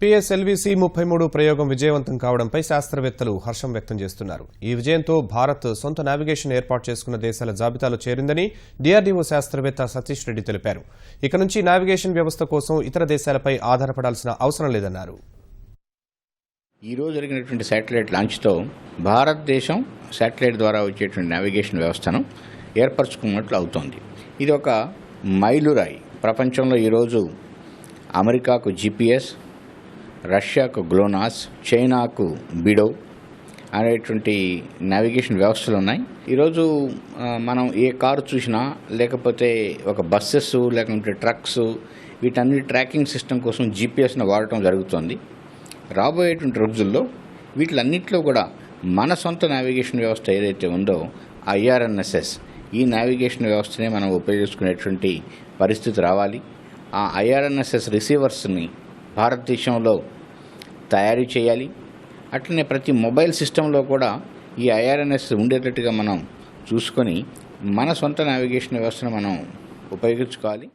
PSLV C ముప్పై మూడు ప్రయోగం విజయవంతం కావడంపై శాస్త్రవేత్తలు హర్షం వ్యక్తం చేస్తున్నారు. ఈ విజయంతో భారత్ సొంత నావిగేషన్ ఏర్పాటు చేసుకున్న దేశాల జాబితాలో చేరిందని డీఆర్డీఓ శాస్త్రవేత్త సతీష్ రెడ్డి తెలిపారు. ఇక నుంచి నావిగేషన్ వ్యవస్థ కోసం ఇతర దేశాలపై ఆధారపడాల్సిన అవసరం లేదన్నారు. ఈరోజు జరిగినటువంటి శాటిలైట్ లాంచ్తో భారతదేశం శాటిలైట్ ద్వారా వచ్చేటువంటి నావిగేషన్ వ్యవస్థను ఏర్పరచుకున్నట్లు అవుతోంది. ఇది ఒక మైలురాయి. ప్రపంచంలో ఈరోజు అమెరికాకు జిపిఎస్ రష్యాకు గ్లోనాస్ చైనాకు బిడో అనేటువంటి నావిగేషన్ వ్యవస్థలు ఉన్నాయి. ఈరోజు మనం ఏ కారు చూసినా లేకపోతే ఒక బస్సెస్ లేకుంటే ట్రక్స్ వీటన్ని ట్రాకింగ్ సిస్టమ్ కోసం జీపీఎస్ను వాడటం జరుగుతుంది. రాబోయేటువంటి రోజుల్లో వీటిలన్నింటిలో కూడా మన సొంత నావిగేషన్ వ్యవస్థ ఏదైతే ఉందో ఐఆర్ఎన్ఎస్ఎస్ ఈ నావిగేషన్ వ్యవస్థనే మనం ఉపయోగించుకునేటువంటి పరిస్థితి రావాలి. ఆ ఐఆర్ఎన్ఎస్ఎస్ రిసీవర్స్ని భారతదేశంలో తయారు చేయాలి. అట్లనే ప్రతి మొబైల్ సిస్టంలో కూడా ఈ ఐఆర్ఎన్ఎస్ ఉండేటట్టుగా మనం చూసుకొని మన సొంత నావిగేషన్ వ్యవస్థను మనం ఉపయోగించుకోవాలి.